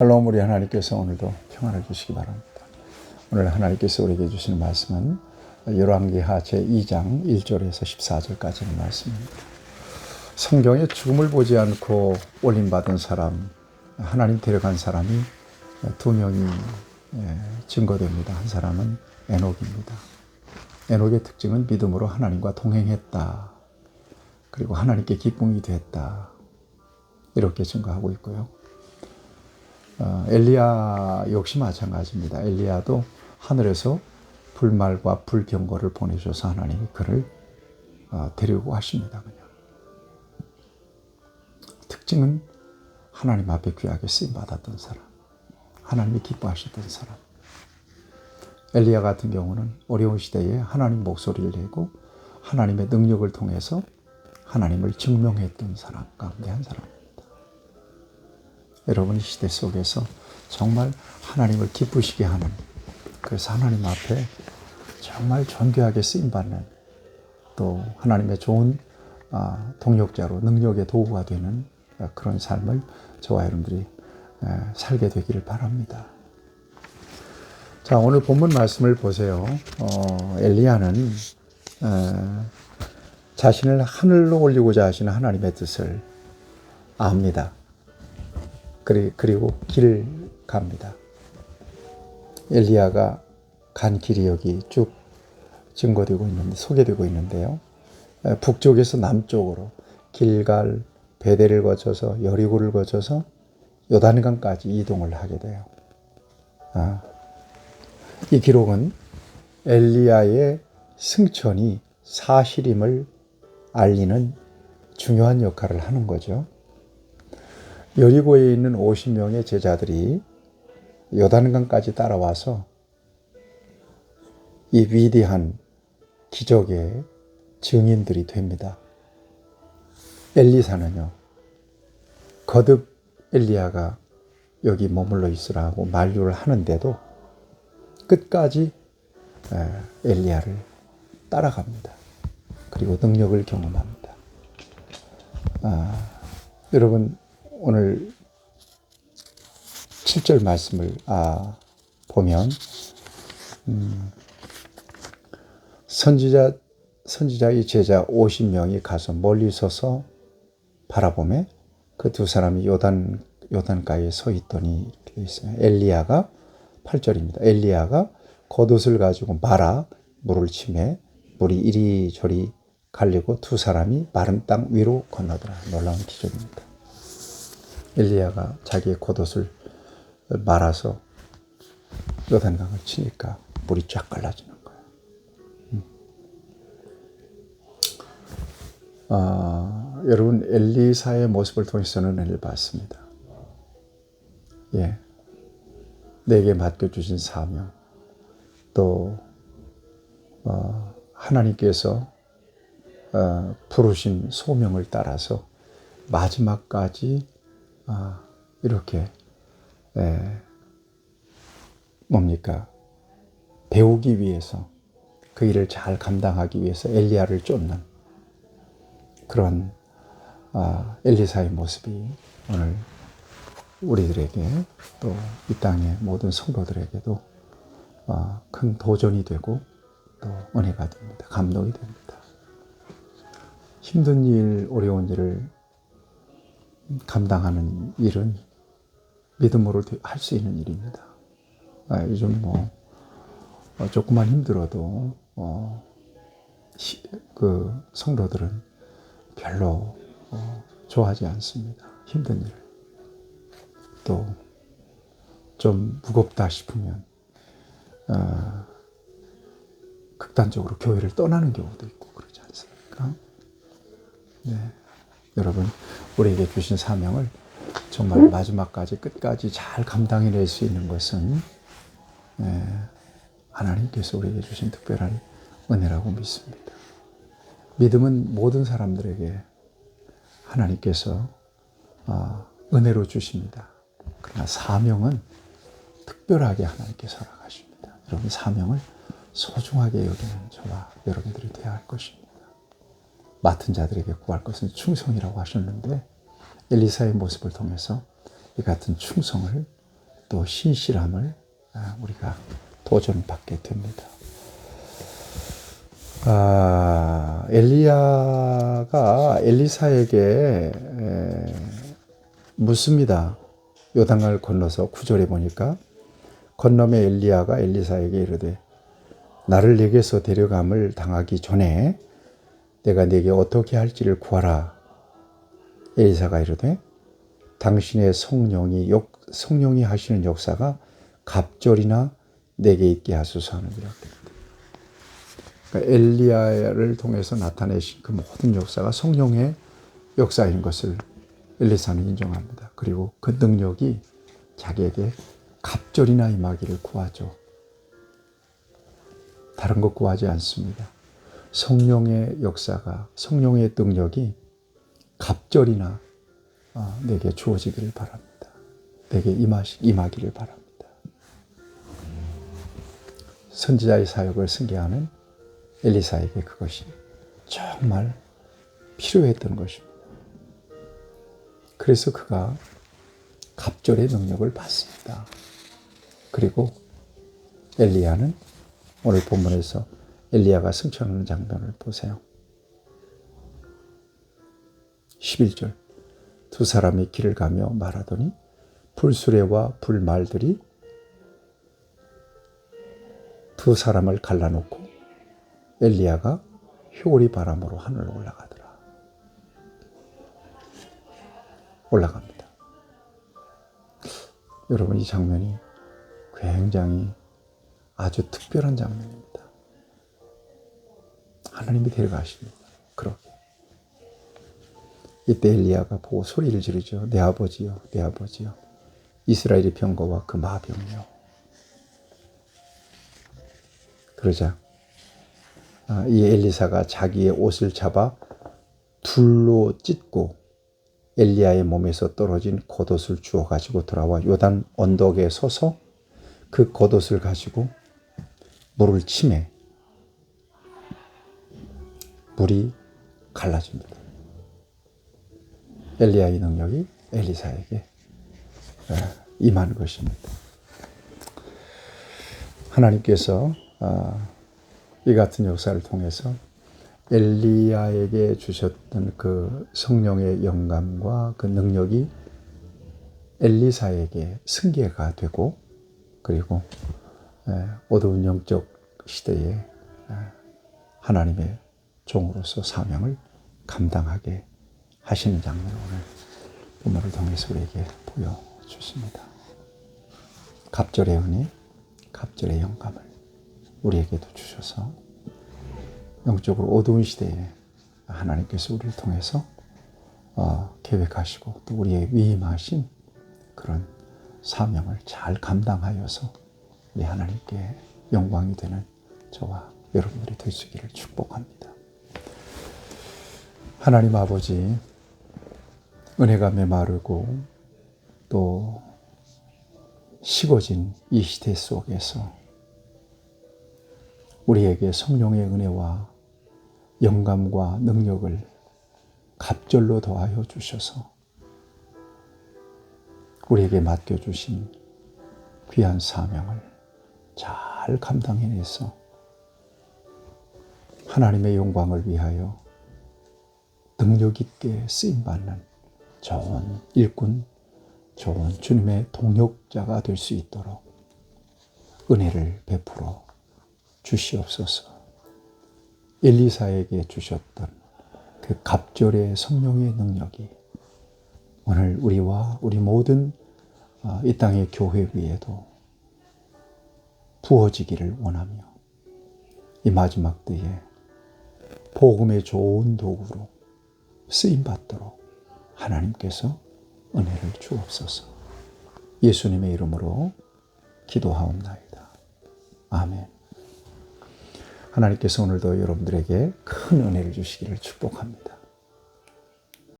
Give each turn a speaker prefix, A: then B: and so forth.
A: 샬롬 우리 하나님께서 오늘도 평안을 주시기 바랍니다. 오늘 하나님께서 우리에게 주시는 말씀은 열왕기하 제2장 1절에서 14절까지의 말씀입니다. 성경에 죽음을 보지 않고 올림받은 사람, 하나님 데려간 사람이 두 명이 예, 증거됩니다. 한 사람은 에녹입니다. 에녹의 특징은 믿음으로 하나님과 동행했다. 그리고 하나님께 기쁨이 됐다. 이렇게 증거하고 있고요. 어, 엘리야 역시 마찬가지입니다. 엘리야도 하늘에서 불말과 불경고를 보내셔서 하나님이 그를 어, 데리고 하십니다. 특징은 하나님 앞에 귀하게 쓰임 받았던 사람, 하나님이 기뻐하셨던 사람. 엘리야 같은 경우는 어려운 시대에 하나님 목소리를 내고 하나님의 능력을 통해서 하나님을 증명했던 사람 가운데 한 사람. 여러분 시대 속에서 정말 하나님을 기쁘시게 하는 그래서 하나님 앞에 정말 존귀하게 쓰임 받는 또 하나님의 좋은 아, 동력자로 능력의 도구가 되는 그런 삶을 저와 여러분들이 살게 되기를 바랍니다. 자 오늘 본문 말씀을 보세요. 어, 엘리야는 어, 자신을 하늘로 올리고자 하시는 하나님의 뜻을 압니다. 그리고 길을 갑니다. 엘리야가 간 길이 여기 쭉 증거되고 있는데 소개되고 있는데요. 북쪽에서 남쪽으로 길갈 베델을 거쳐서 여리고를 거쳐서 요단강까지 이동을 하게 돼요. 아, 이 기록은 엘리야의 승천이 사실임을 알리는 중요한 역할을 하는 거죠. 여리고에 있는 50명의 제자들이 요단강까지 따라와서 이 위대한 기적의 증인들이 됩니다. 엘리사는요, 거듭 엘리야가 여기 머물러 있으라고 만류를 하는데도 끝까지 엘리야를 따라갑니다. 그리고 능력을 경험합니다. 아, 여러분, 오늘 7절 말씀을 아, 보면 음, 선지자 선지자의 제자 50명이 가서 멀리 서서 바라보매 그두 사람이 요단 요단가에 서 있더니 이렇게 있어요. 엘리야가 8절입니다. 엘리야가 겉옷을 가지고 말아 물을 치매 물이 이리저리 갈리고 두 사람이 마른 땅 위로 건너더라. 놀라운 기적입니다. 엘리야가 자기의 겉옷을 말아서 요단강을 치니까 물이 쫙 갈라지는 거예요. 음. 아, 여러분 엘리사의 모습을 통해서는 은혜를 받습니다. 예, 내게 맡겨주신 사명, 또 어, 하나님께서 어, 부르신 소명을 따라서 마지막까지 아, 이렇게 에, 뭡니까 배우기 위해서 그 일을 잘 감당하기 위해서 엘리야를 쫓는 그런 아, 엘리사의 모습이 오늘 우리들에게 또 이 땅의 모든 성도들에게도 아, 큰 도전이 되고 또 은혜가 됩니다. 감동이 됩니다. 힘든 일, 어려운 일을 감당하는 일은 믿음으로 할 수 있는 일입니다. 아, 요즘 뭐 어, 조금만 힘들어도 어, 시, 그 성도들은 별로 어, 좋아하지 않습니다. 힘든 일. 또 좀 무겁다 싶으면 어, 극단적으로 교회를 떠나는 경우도 있고 그러지 않습니까? 네. 여러분 우리에게 주신 사명을 정말 마지막까지 끝까지 잘 감당해낼 수 있는 것은 예, 하나님께서 우리에게 주신 특별한 은혜라고 믿습니다. 믿음은 모든 사람들에게 하나님께서 아, 은혜로 주십니다. 그러나 사명은 특별하게 하나님께서 허락하십니다. 여러분 사명을 소중하게 여기는 저와 여러분들이 되어야 할 것입니다. 맡은 자들에게 구할 것은 충성이라고 하셨는데 엘리사의 모습을 통해서 이 같은 충성을 또 신실함을 아, 우리가 도전받게 됩니다. 아, 엘리야가 엘리사에게 에, 묻습니다. 요단강을 건너서 구절에 보니까 건너매 엘리야가 엘리사에게 이르되 나를 내게서 데려감을 당하기 전에 내가 네게 어떻게 할지를 구하라. 엘리사가 이르되 당신의 성령이 역, 성령이 하시는 역사가 갑절이나 내게 있게 하소서 하느니라. 그러니까 엘리야를 통해서 나타내신 그 모든 역사가 성령의 역사인 것을 엘리사는 인정합니다. 그리고 그 능력이 자기에게 갑절이나 임하기를 구하죠. 다른 것 구하지 않습니다. 성령의 역사가 성령의 능력이 갑절이나 어, 내게 주어지기를 바랍니다. 내게 임하시, 임하기를 바랍니다. 선지자의 사역을 승계하는 엘리사에게 그것이 정말 필요했던 것입니다. 그래서 그가 갑절의 능력을 받습니다. 그리고 엘리야는 오늘 본문에서 엘리야가 승천하는 장면을 보세요. 11절 두 사람이 길을 가며 말하더니 불수레와 불말들이 두 사람을 갈라놓고 엘리야가 효리 바람으로 하늘로 올라가더라. 올라갑니다. 여러분 이 장면이 굉장히 아주 특별한 장면입니다. 하나님이 데려가십니다. 그렇게. 이때 엘리야가 보고 소리를 지르죠. 내 아버지요, 내 아버지요. 이스라엘의 병거와 그 마병이요. 그러자 아, 이 엘리사가 자기의 옷을 잡아 둘로 찢고 엘리야의 몸에서 떨어진 겉옷을 주워 가지고 돌아와 요단 언덕에 서서 그 겉옷을 가지고 물을 치매 물이 갈라집니다. 엘리야의 능력이 엘리사에게 임한 것입니다. 하나님께서 아, 이 같은 역사를 통해서 엘리야에게 주셨던 그 성령의 영감과 그 능력이 엘리사에게 승계가 되고 그리고 어두운 영적 시대에 하나님의 종으로서 사명을 감당하게 하시는 장면을 오늘 본문을 통해서 우리에게 보여주십니다. 갑절의 은혜, 갑절의 영감을 우리에게도 주셔서 영적으로 어두운 시대에 하나님께서 우리를 통해서 어, 계획하시고 또 우리의 위임하신 그런 사명을 잘 감당하여서 우리 하나님께 영광이 되는 저와 여러분들이 되시기를 축복합니다. 하나님 아버지, 은혜가 메마르고 또 식어진 이 시대 속에서 우리에게 성령의 은혜와 영감과 능력을 갑절로 더하여 주셔서 우리에게 맡겨주신 귀한 사명을 잘 감당해내서 하나님의 영광을 위하여 능력 있게 쓰임 받는 좋은 일꾼, 좋은 주님의 동역자가 될 수 있도록 은혜를 베풀어 주시옵소서. 엘리사에게 주셨던 그 갑절의 성령의 능력이 오늘 우리와 우리 모든 어, 이 땅의 교회 위에도 부어지기를 원하며 이 마지막 때에 복음의 좋은 도구로 쓰임 받도록 하나님께서 은혜를 주옵소서. 예수님의 이름으로 기도하옵나이다. 아멘. 하나님께서 오늘도 여러분들에게 큰 은혜를 주시기를 축복합니다.